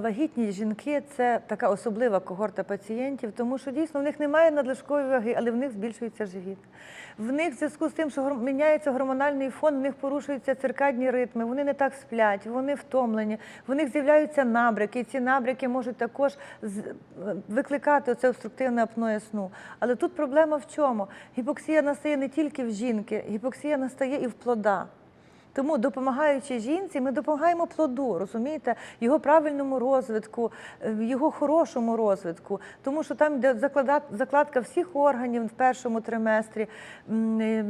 Вагітні жінки це така особлива когорта пацієнтів, тому що дійсно в них немає надлишкової ваги, але в них збільшується живіт. В них в зв'язку з тим, що міняється гормональний фон, в них порушуються циркадні ритми, вони не так сплять, вони втомлені, в них з'являються набряки. І ці набряки можуть також викликати оце обструктивне апноє сну. Але тут проблема в чому? Гіпоксія настає не тільки в жінки, гіпоксія настає і в плода. Тому, допомагаючи жінці, ми допомагаємо плоду, розумієте, його правильному розвитку, е, його хорошому розвитку. Тому що там, де закладка всіх органів в першому триместрі, е,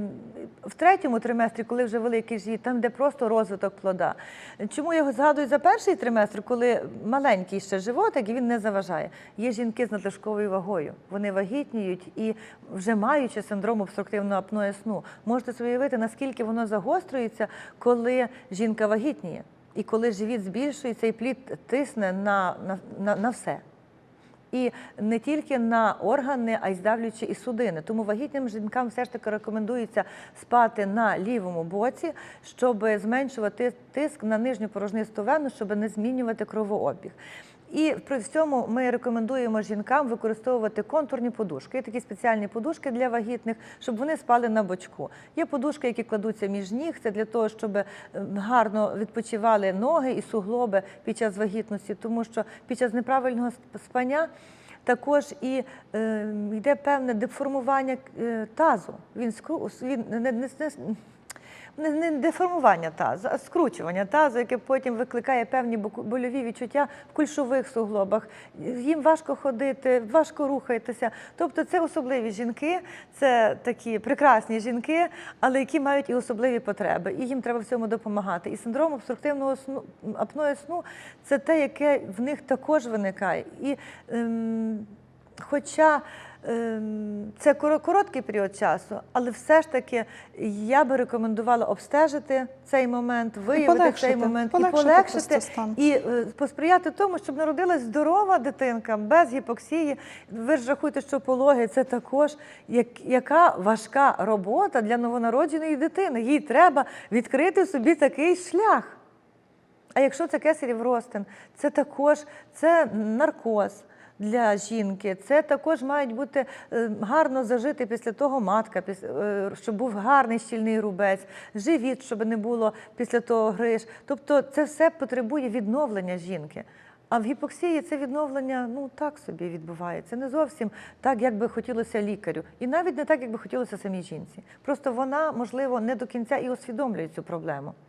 в третьому триместрі, коли вже великий живіт, там де просто розвиток плода. Чому я його згадую за перший триместр, коли маленький ще животик і він не заважає? Є жінки з надлишковою вагою. Вони вагітніють і вже маючи синдром обструктивного апноє сну, можете уявити, наскільки воно загострюється, коли жінка вагітніє, і коли живіт збільшується, і плід тисне на, на, на, на все. І не тільки на органи, а й здавлюючи і судини. Тому вагітним жінкам все ж таки рекомендується спати на лівому боці, щоб зменшувати тиск на нижню порожнисту вену, щоб не змінювати кровообіг. І при цьому ми рекомендуємо жінкам використовувати контурні подушки. Такі спеціальні подушки для вагітних, щоб вони спали на бочку. Є подушки, які кладуться між ніг. Це для того, щоб е, гарно відпочивали ноги і суглоби під час вагітності, тому що під час неправильного спання. Також і е, йде певне деформування е, тазу. Він скру він не, не, не, не, не деформування тазу, а скручування тазу, яке потім викликає певні больові відчуття в кульшових суглобах. Їм важко ходити, важко рухатися. Тобто це особливі жінки, це такі прекрасні жінки, але які мають і особливі потреби. І їм треба в цьому допомагати. І синдром обструктивного сну апної сну це те, яке в них також виникає. І ем, Хоча ем, це короткий період часу, але все ж таки я би рекомендувала обстежити цей момент, виявити полегшити, цей момент полегшити і полегшити стан. і е, посприяти тому, щоб народилась здорова дитинка без гіпоксії. Ви ж рахуйте, що пологи це також як, яка важка робота для новонародженої дитини. Їй треба відкрити собі такий шлях. А якщо це кесарів розтин, це також це наркоз для жінки. Це також мають бути е, гарно зажити після того матка, е, щоб був гарний щільний рубець, живіт, щоб не було після того гриж. Тобто це все потребує відновлення жінки. А в гіпоксії це відновлення ну так собі відбувається. Не зовсім так, як би хотілося лікарю, і навіть не так, як би хотілося самій жінці. Просто вона, можливо, не до кінця і усвідомлює цю проблему.